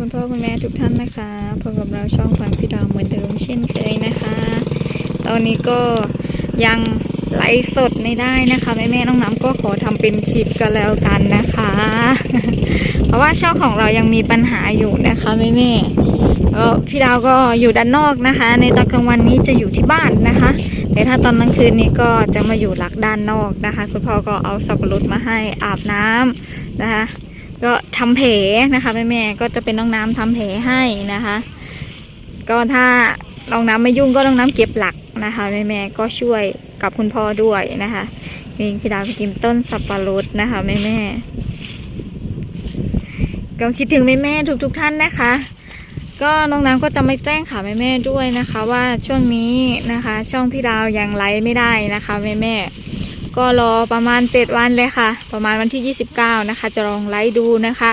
คุณพ่อคุณแม่ทุกท่านนะคะพบกับเราช่องฟังพี่ดาวเหมือนเดิมเช่นเคยนะคะ ตอนนี้ก็ยังไลฟ์สดไม่ได้นะคะแม่แม่น้องน้ำก็ขอทำเป็นคลิปกันแล้วกันนะคะ เพราะว่าช่องของเรายังมีปัญหาอยู่นะคะแม่แม่ก็พี่ดาวก็อยู่ด้านนอกนะคะ ในตอนกลางวันนี้จะอยู่ที่บ้านนะคะแต่ถ้าตอนกลางคืนนี้ก็จะมาอยู่หลักด้านนอกนะคะ คุณพ่อก็เอาสับปะรดมาให้อาบน้ำนะคะ ทำแผลนะคะแม่แม่ก็จะเป็นน้องน้ำทำแผลให้นะคะ ก็ถ้าน้องน้ำไม่ยุ่งก็น้องน้ำเก็บหลักนะคะแม่แม่ก็ช่วยกับคุณพ่อด้วยนะคะนี่พี่ดาวกินต้นสับปะรดนะคะแม่แม่ก็คิดถึงแม่แม่ๆทุกๆท่านนะคะ ก็น้องน้ำก็จะไม่แจ้งข่าแม่แม่ด้วยนะคะ ว่าช่วงนี้นะคะ ช่องพี่ดาวยังไลฟ์ไม่ได้นะคะแม่แม่ ก็รอประมาณ 7 วันเลยค่ะ ประมาณวันที่ 29 นะคะ จะลองไลฟ์ดูนะคะ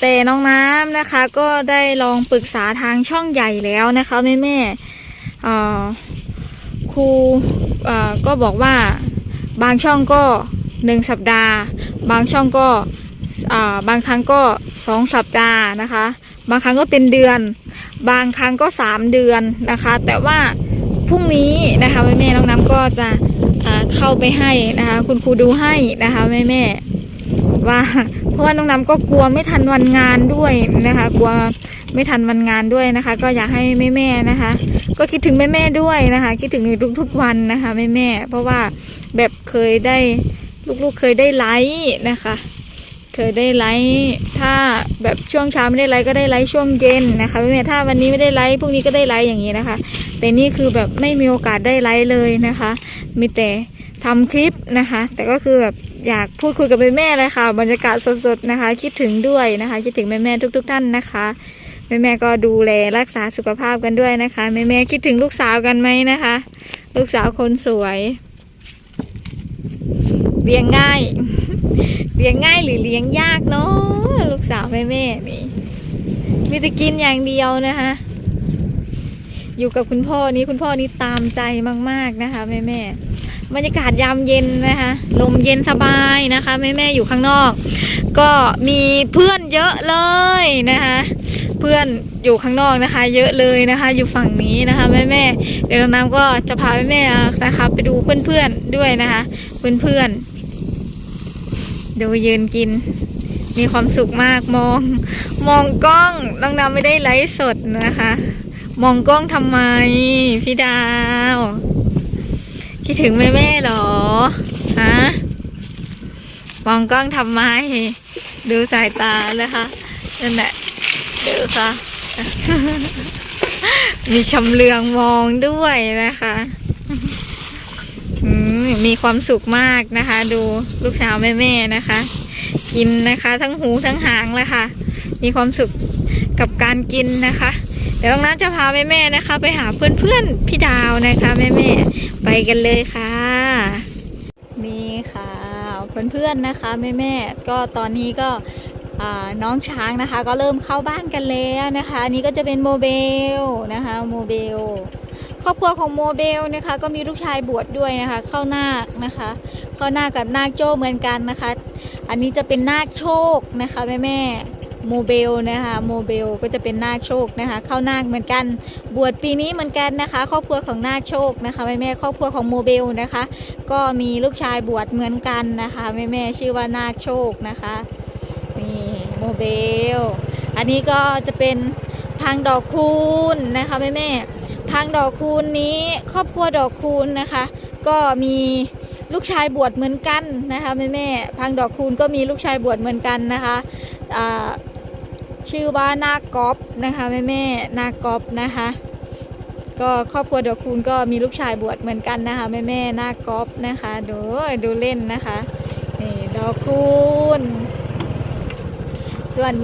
แต่น้องน้ำนะคะก็ได้ลองปรึกษาทางช่องใหญ่แล้วนะคะแม่แม่เออครูเออก็บอกว่าบางช่องก็ 1 สัปดาห์ บางช่องก็อ่าบางครั้งก็ 2 สัปดาห์นะคะ บางครั้งก็เป็นเดือน บางครั้งก็ 3 เดือนนะคะ แต่ว่าพรุ่งนี้นะคะแม่แม่น้องน้ำก็จะ เข้าไปให้นะคะ คุณครูดูให้นะคะแม่แม่ๆว่าเพราะว่าน้องน้ำก็กลัวไม่ทันวันงานด้วยนะคะ กลัวไม่ทันวันงานด้วยนะคะ ก็อยากให้แม่แม่ๆนะคะ ก็คิดถึงแม่แม่ๆด้วยนะคะ คิดถึงในทุกๆวันนะคะแม่แม่ๆเพราะว่าแบบเคยได้ลูกๆเคยได้ไลฟ์นะคะ เคยได้ไลฟ์ถ้าแบบช่วงเช้าไม่ได้ไลฟ์ก็ได้ไลฟ์ช่วงเย็นนะคะแม่แม่ๆถ้าวันนี้ไม่ได้ไลฟ์พรุ่งนี้ก็ได้ไลฟ์อย่างนี้นะคะ แต่นี่คือแบบไม่มีโอกาสได้ไลฟ์เลยนะคะ มีแต่ทำคลิปนะคะ แต่ก็คือแบบอยากพูดคุยกับแม่ๆเลยค่ะ บรรยากาศสดๆนะคะ คิดถึงด้วยนะคะ คิดถึงแม่ๆทุก ๆ ท่านนะคะแม่ๆก็ดูแลรักษาสุขภาพกันด้วยนะคะแม่ๆคิดถึงลูกสาวกันไหมนะคะ ลูกสาวคนสวยเลี้ยงง่าย เลี้ยงง่ายหรือเลี้ยงยากเนาะลูกสาวแม่ๆนี่มีแต่กินอย่างเดียวนะคะ อยู่กับคุณพ่อนี้คุณพ่อนี้ตามใจมาก ๆนะคะแม่แม่บรรยากาศยามเย็นนะคะลมเย็นสบายนะคะแม่แม่อยู่ข้างนอก ก็มีเพื่อนเยอะเลยนะคะเพื่อนอยู่ข้างนอกนะคะ เยอะเลยนะคะ อยู่ฝั่งนี้นะคะแม่แม่เดี๋ยวน้ำก็จะพาแม่แม่นะคะ ไปดูเพื่อนๆด้วยนะคะ เพื่อนๆ ดูยืนกิน มีความสุขมากมอง มองกล้องน้องน้ำไม่ได้ไลฟ์สดนะคะ มองกล้องทำไม พี่ดาว คิดถึงแม่แม่ๆหรอฮะมองกล้องทำไม ดูสายตาเลยค่ะนั่นแหละเดูค่ะ มีชำเลืองมองด้วยนะคะ มีความสุขมากนะคะ ดูลูกสาวแม่แม่ๆนะคะ กินนะคะทั้งหูทั้งหางเลยค่ะ มีความสุขกับการกินนะคะ เดี๋ยวน้องน้ำจะพาแม่แม่ๆนะคะ ไปหาเพื่อนๆพี่ดาวนะคะแม่แม่ๆไปกันเลยค่ะนี่ค่ะเพื่อนๆนะคะแม่แม่ๆก็ตอนนี้ก็น้องช้างนะคะก็เริ่มเข้าบ้านกันแล้วนะคะ อันนี้ก็จะเป็นโมเบลนะคะโมเบล รอบครัวของโมเบลนะคะ ก็มีลูกชายบวชดด้วยนะคะ เข้านาคนะคะ เข้านาคกับนาคโจ้เหมือนกันนะคะ อันนี้จะเป็นนาคโชคนะคะแม่แม่โมเบลนะคะโมเบลก็จะเป็นนาคโชคนะคะ เข้านาคเหมือนกันบวชปีนี้เหมือนกันนะคะ ครอบครัวของนาคโชคนะคะแม่แม่ครอบครัวของโมเบลนะคะ ก็มีลูกชายบวชเหมือนกันนะคะแม่แม่ชื่อว่านาคโชคนะคะนี่โมเบลอันนี้ก็จะเป็นพังดอกคูณนะคะแม่แม่ ๆพังดอกคูณนี้ครอบครัวดอกคูณนะคะ ก็มีลูกชายบวชเหมือนกันนะคะแม่แม่พังดอกคูณก็มีลูกชายบวชเหมือนกันนะคะชื่อว่านากอฟนะคะแม่แม่นากอฟนะคะ ก็ครอบครัวดอกคูณก็มีลูกชายบวชเหมือนกันนะคะแม่แม่นากอฟนะคะดูดูเล่นนะคะนี่ดอกคูณส่วน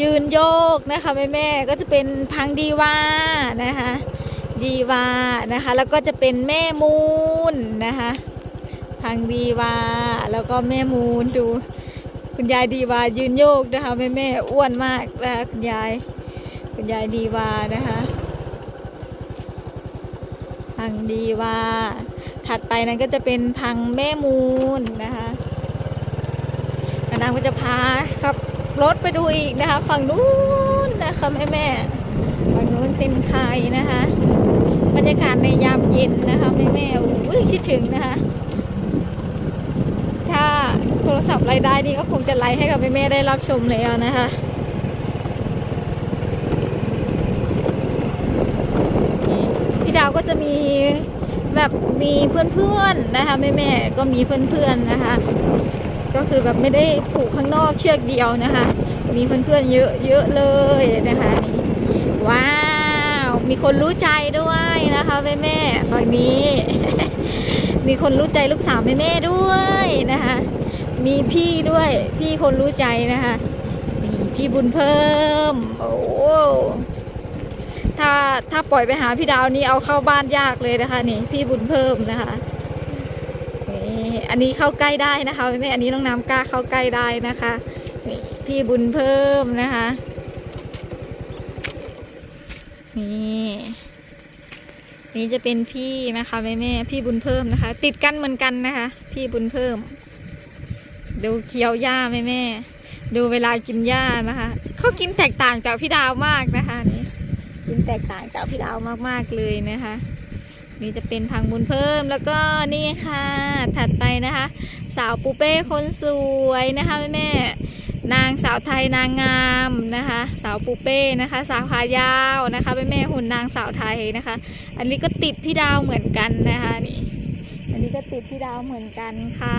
ยืนโยกนะคะแม่แม่ก็จะเป็นพังดีว่านะคะ ดีวานะคะ แล้วก็จะเป็นแม่มูนนะคะพังดีวาแล้วก็แม่มูนดู คุณยายดีวายืนโยกนะคะแม่แม่อ้วนมากนะคะคุณยายคุณยายดีวานะคะพังดีวาถัดไปนั้นก็จะเป็นพังแม่มูลนะคะนางก็จะพาครับรถไปดูอีกนะคะ ฝั่งนู้นนะคะแม่แม่ฝั่งนู้นเป็นใครนะคะ บรรยากาศในยามเย็นนะคะแม่แม่อุ้ยคิดถึงนะคะ ถ้าโทรศัพท์ไลฟ์ได้นี่ก็คงจะไลฟ์ให้กับแม่แม่ๆได้รับชมแล้วนะคะนี่พี่ดาวก็จะมีแบบมีเพื่อนๆนะคะแม่แม่ๆก็มีเพื่อนๆนะคะ ก็คือแบบไม่ได้ผูกข้างนอกเชือกเดียวนะคะ มีเพื่อนๆเยอะเยอะเลยนะคะนี่ว้าว มีคนรู้ใจด้วยนะคะแม่แม่ฝั่งนี้ มีคนรู้ใจลูกสาวแม่แม่ด้วยนะคะ มีพี่ด้วยพี่คนรู้ใจนะคะนี่พี่บุญเพิ่ม โอ้โหถ้าถ้าปล่อยไปหาพี่ดาวนี่เอาเข้าบ้านยากเลยนะคะ นี่ พี่บุญเพิ่มนะคะนี่อันนี้เข้าใกล้ได้นะคะแม่อันนี้น้องน้ำกล้าเข้าใกล้ได้นะคะนี่พี่บุญเพิ่มนะคะ นี่นี่จะเป็นพี่นะคะแม่แม่พี่บุญเพิ่มนะคะ ติดกันเหมือนกันนะคะ พี่บุญเพิ่ม ดูเคี้ยวหญ้าแม่แม่ดูเวลากินหญ้านะคะเขากินแตกต่างจากพี่ดาวมากนะคะนี่กินแตกต่างจากพี่ดาวมากๆเลยนะคะ นี่จะเป็นพังบุญเพิ่มแล้วก็นี่ค่ะ ถัดไปนะคะ สาวปูเป้คนสวยนะคะแม่แม่ นางสาวไทยนางงามนะคะ สาวปูเป้นะคะสาวขายาวนะคะแม่แม่หุ่นนางสาวไทยนะคะ อันนี้ก็ติดพี่ดาวเหมือนกันนะคะนี่อันนี้ก็ติดพี่ดาวเหมือนกันค่ะ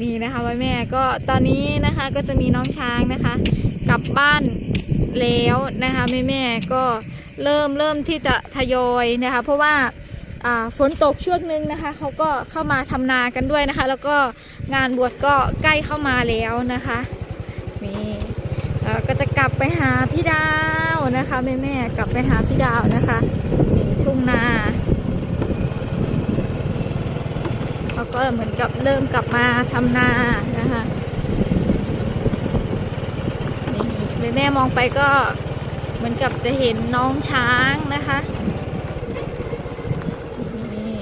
นี่นะคะแม่แม่ก็ตอนนี้นะคะก็จะมีน้องช้างนะคะ กลับบ้านแล้วนะคะแม่แม่ก็เริ่มเริ่มที่จะทยอยนะคะ เพราะว่าอ่าฝนตกช่วงนึงนะคะเขาก็เข้ามาทำนากันด้วยนะคะ แล้วก็งานบวชก็ใกล้เข้ามาแล้วนะคะ นี่แล้วก็จะกลับไปหาพี่ดาวนะคะแม่แม่ๆกลับไปหาพี่ดาวนะคะนี่ทุ่งนาเขาก็เหมือนกับเริ่มกลับมาทำนานะคะนี่แม่ๆมองไปก็เหมือนกับจะเห็นน้องช้างนะคะนี่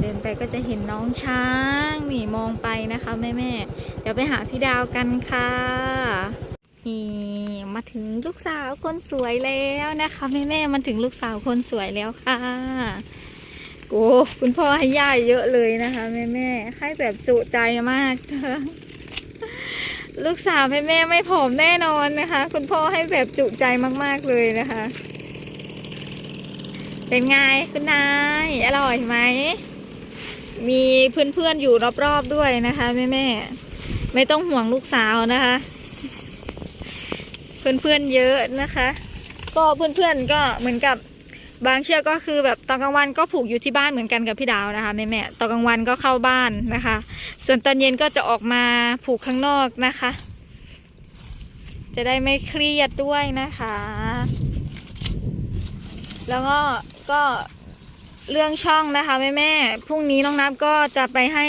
เดินไปก็จะเห็นน้องช้างนี่ ไปนะคะแม่ๆเดี๋ยวไปหาพี่ดาวกันค่ะนี่มาถึงลูกสาวคนสวยแล้วนะคะแม่ๆมาถึงลูกสาวคนสวยแล้วค่ะโอ้คุณพ่อให้ย่าเยอะเลยนะคะแม่แม่ให้แบบจุใจมาก ลูกสาวแม่แม่ไม่ผอมแน่นอนนะคะ คุณพ่อให้แบบจุใจมากๆเลยนะคะ เป็นไงคุณนายอร่อยไหม มีเพื่อนๆอยู่รอบๆด้วยนะคะแม่แม่ไม่ต้องห่วงลูกสาวนะคะ เพื่อนๆเยอะนะคะ ก็เพื่อนๆก็เหมือนกับบางเชือกก็คือแบบตอนกลางวันก็ผูกอยู่ที่บ้านเหมือนกันกับพี่ดาวนะคะแม่แม่ตอนกลางวันก็เข้าบ้านนะคะ ส่วนตอนเย็นก็จะออกมาผูกข้างนอกนะคะ จะได้ไม่เครียดด้วยนะคะ แล้วก็ก็ เรื่องช่องนะคะแม่แม่พรุ่งนี้น้องนับก็จะไปให้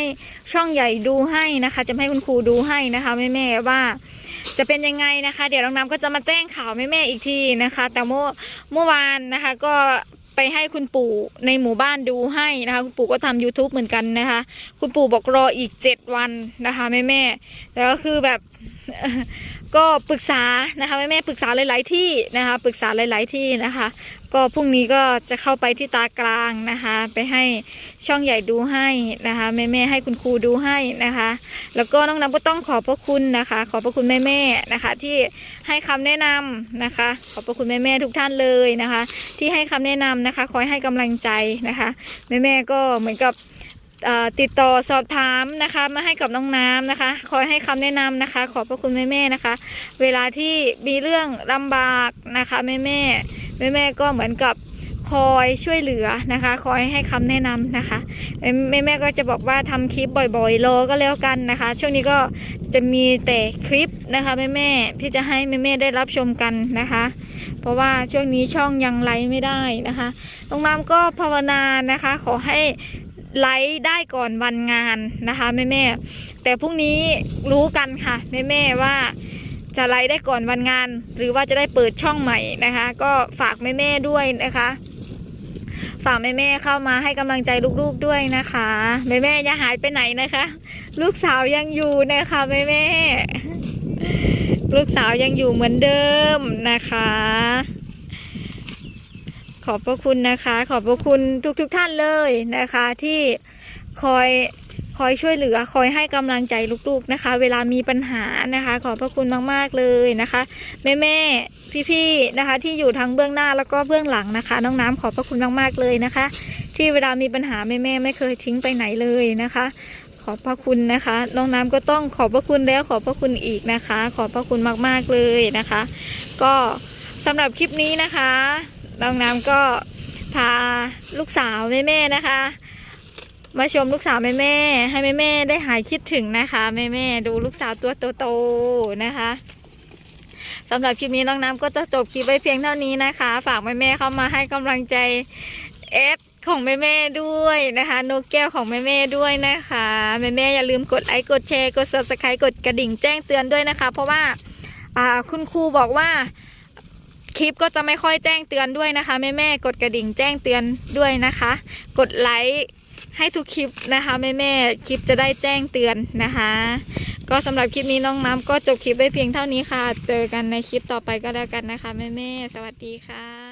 ช่องใหญ่ดูให้นะคะ จะให้คุณครูดูให้นะคะแม่แม่ว่าจะเป็นยังไงนะคะ เดี๋ยวน้องน้ำก็จะมาแจ้งข่าวแม่ๆอีกทีนะคะ แต่เมื่อเมื่อวานนะคะก็ไปให้คุณปู่ในหมู่บ้านดูให้นะคะ คุณปู่ก็ทำ YouTube เหมือนกันนะคะ คุณปู่บอกรออีก 7 วันนะคะแม่ๆแล้วก็คือแบบ ก็ปรึกษานะคะแม่ๆปรึกษาหลาย ๆ ที่นะคะปรึกษาหลาย ๆ ที่นะคะ ก็พรุ่งนี้ก็จะเข้าไปที่ตากลางนะคะ ไปให้ช่องใหญ่ดูให้นะคะแม่ๆให้คุณครูดูให้นะคะ แล้วก็น้องน้ำก็ต้องขอบพระคุณนะคะ ขอบพระคุณแม่ๆนะคะ ที่ให้คำแนะนำนะคะ ขอบพระคุณแม่ๆทุกท่านเลยนะคะ ที่ให้คำแนะนำนะคะ คอยให้กำลังใจนะคะแม่ๆก็เหมือนกับ ติดต่อสอบถามนะคะ มาให้กับน้องน้ำนะคะ คอยให้คำแนะนำนะคะ ขอบพระคุณแม่ๆนะคะ เวลาที่มีเรื่องลำบากนะคะแม่ๆแม่ๆก็เหมือนกับคอยช่วยเหลือนะคะ คอยให้คำแนะนำนะคะแม่แม่ก็จะบอกว่าทำคลิปบ่อยๆรอก็แล้วกันนะคะ ช่วงนี้ก็จะมีแต่คลิปนะคะแม่แม่ที่จะให้แม่แม่ได้รับชมกันนะคะ เพราะว่าช่วงนี้ช่องยังไลฟ์ไม่ได้นะคะน้องน้ำก็ภาวนานะคะ ขอให้ ไลฟ์ได้ก่อนวันงานนะคะแม่แม่แต่พรุ่งนี้รู้กันค่ะแม่แม่ว่าจะไลฟ์ได้ก่อนวันงาน หรือว่าจะได้เปิดช่องใหม่นะคะ ก็ฝากแม่ๆด้วยนะคะ ฝากแม่ๆเข้ามาให้กำลังใจลูกๆด้วยนะคะแม่ๆอย่าหายไปไหนนะคะ ลูกสาวยังอยู่นะคะแม่ๆลูกสาวยังอยู่เหมือนเดิมนะคะ ขอบพระคุณนะคะ ขอบพระคุณทุกๆทท่านเลยนะคะ ที่คอยคอยช่วยเหลือคอยให้กำลังใจลูกๆนะคะ เวลามีปัญหานะคะ ขอบพระคุณมากๆเลยนะคะ แม่แม่ๆพี่ๆนะคะ ที่อยู่ทั้งเบื้องหน้าแล้วก็เบื้องหลังนะคะ น้องน้ำขอบพระคุณมากๆเลยนะคะ ที่เวลามีปัญหาแม่แม่ๆไม่เคยทิ้งไปไหนเลยนะคะ ขอบพระคุณนะคะ น้องน้ำก็ต้องขอบพระคุณแล้วขอบพระคุณอีกนะคะ ขอบพระคุณมากๆเลยนะคะ ก็สำหรับคลิปนี้นะคะ น้องน้ำก็พาลูกสาวแม่ๆนะคะ มาชมลูกสาวแม่ๆให้แม่ๆได้หายคิดถึงนะคะแม่ๆดูลูกสาวตัวโตๆนะคะสำหรับคลิปนี้น้องน้ำก็จะจบคลิปไว้เพียงเท่านี้นะคะ ฝากแม่ๆเข้ามาให้กำลังใจเอสของแม่ๆด้วยนะคะนกแก้วของแม่ๆด้วยนะคะแม่ๆอย่าลืมกดไลค์กดแชร์กด subscribe กดกระดิ่งแจ้งเตือนด้วยนะคะ เพราะว่าอ่าคุณครูบอกว่า คลิปก็จะไม่ค่อยแจ้งเตือนด้วยนะคะแม่แม่กดกระดิ่งแจ้งเตือนด้วยนะคะ กดไลค์ให้ทุกคลิปนะคะแม่แม่คลิปจะได้แจ้งเตือนนะคะ ก็สำหรับคลิปนี้น้องน้ำก็จบคลิปไว้เพียงเท่านี้ค่ะ เจอกันในคลิปต่อไปก็แล้วกันนะคะแม่แม่สวัสดีค่ะ